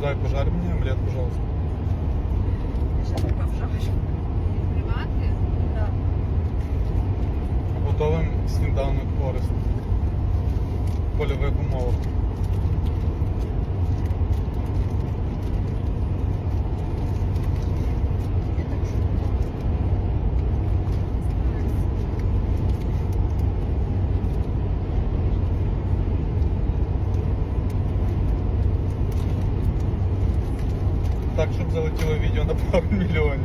Зай, пожарь мне омлет, пожалуйста. Привати? Да. Готовим сніданок корисно. В польових умовах. Так, щоб залетіло відео на пару мільйонів.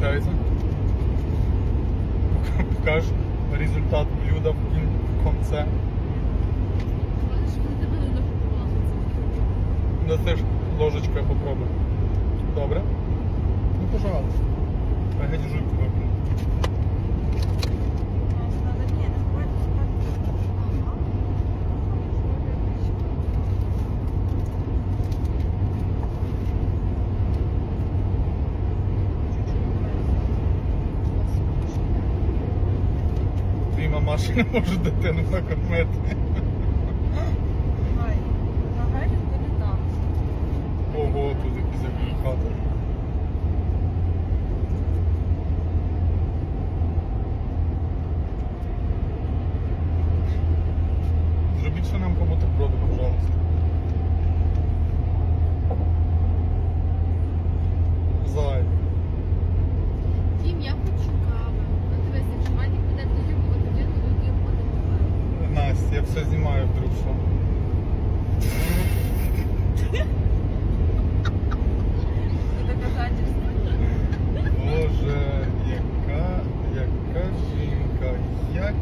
Получается. Покажешь результат блюда в конце. Да. Ну ти ж ложечкою попробуй. Добре? Ну, пожалуйста. А я жуйку випну. Мамаша не може дитину накормити. Ай, не долетала. Ого, тут якийсь агрегатор. Зробіть що нам по бутерброду, пожалуйста. Все знімаю вдруг що. Боже, яка, яка жінка. Як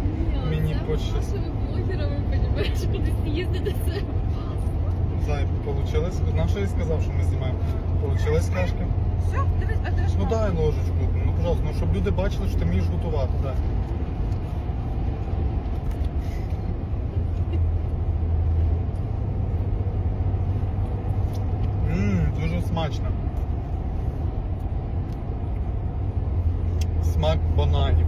мені пощастило. блогерами, понімаєш, кудись їздити це. Зай, получилось? На що я сказав, що ми знімаємо? Получилась кашка? Все, дивись, а ти ж Ну дай ложечку, ну пожалуйста, ну щоб люди бачили, що ти вмієш готувати, дай. Смачно. Смак бананів.